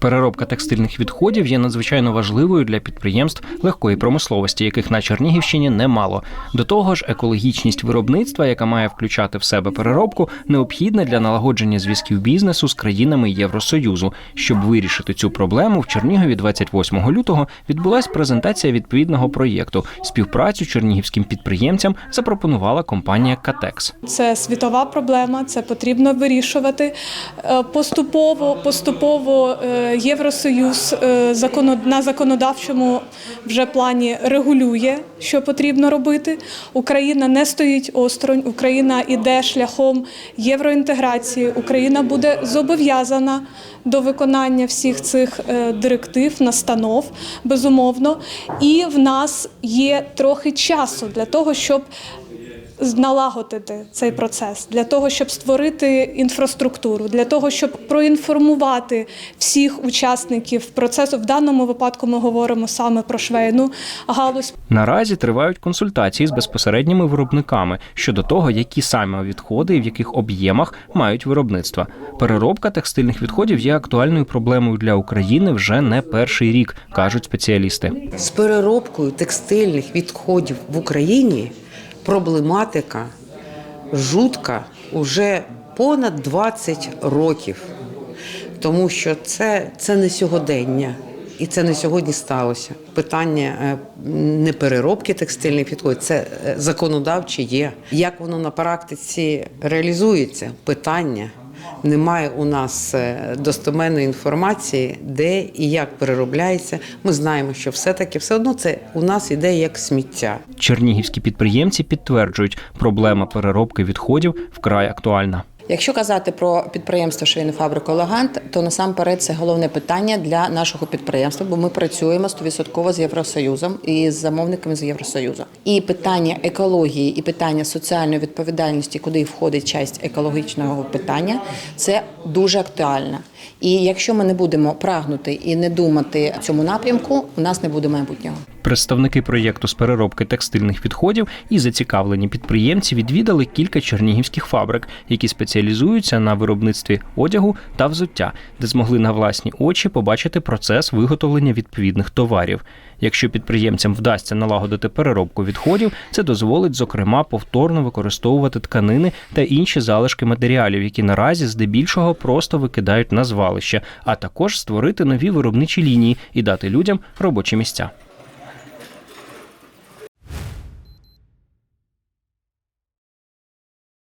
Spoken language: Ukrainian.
Переробка текстильних відходів є надзвичайно важливою для підприємств легкої промисловості, яких на Чернігівщині немало. До того ж, екологічність виробництва, яка має включати в себе переробку, необхідна для налагодження зв'язків бізнесу з країнами Євросоюзу. Щоб вирішити цю проблему, в Чернігові 28 лютого відбулась презентація відповідного проєкту. Співпрацю чернігівським підприємцям запропонувала компанія Катекс. Це світова проблема, це потрібно вирішувати. Е, Поступово, поступово е, Євросоюз е, на законодавчому вже плані регулює, що потрібно робити. Україна не стоїть осторонь, Україна йде шляхом євроінтеграції. Україна буде зобов'язана до виконання всіх цих е, директив, настанов, безумовно. І в нас є трохи часу для того, щоб налагодити цей процес для того, щоб створити інфраструктуру, для того, щоб проінформувати всіх учасників процесу. В даному випадку ми говоримо саме про швейну галузь. Наразі тривають консультації з безпосередніми виробниками щодо того, які саме відходи і в яких об'ємах мають виробництва. Переробка текстильних відходів є актуальною проблемою для України вже не перший рік, кажуть спеціалісти. З переробкою текстильних відходів в Україні проблематика жутка уже понад 20 років, тому що це, це не сьогодення. І це не сьогодні сталося. Питання е, не переробки текстильних відходів, це е, законодавче є. Як воно на практиці реалізується? Питання. Немає у нас е, достоменної інформації, де і як переробляється. Ми знаємо, що все-таки все одно це у нас іде як сміття. Чернігівські підприємці підтверджують, проблема переробки відходів вкрай актуальна. Якщо казати про підприємство швейну фабрику Лагант, то насамперед це головне питання для нашого підприємства, бо ми працюємо 100% з Євросоюзом і з замовниками з Євросоюзу. І питання екології, і питання соціальної відповідальності, куди входить часть екологічного питання, це дуже актуально. І якщо ми не будемо прагнути і не думати в цьому напрямку, у нас не буде майбутнього. Представники проєкту з переробки текстильних відходів і зацікавлені підприємці відвідали кілька чернігівських фабрик, які спеціалізуються на виробництві одягу та взуття, де змогли на власні очі побачити процес виготовлення відповідних товарів. Якщо підприємцям вдасться налагодити переробку відходів, це дозволить, зокрема, повторно використовувати тканини та інші залишки матеріалів, які наразі здебільшого просто викидають на звалище, а також створити нові виробничі лінії і дати людям робочі місця.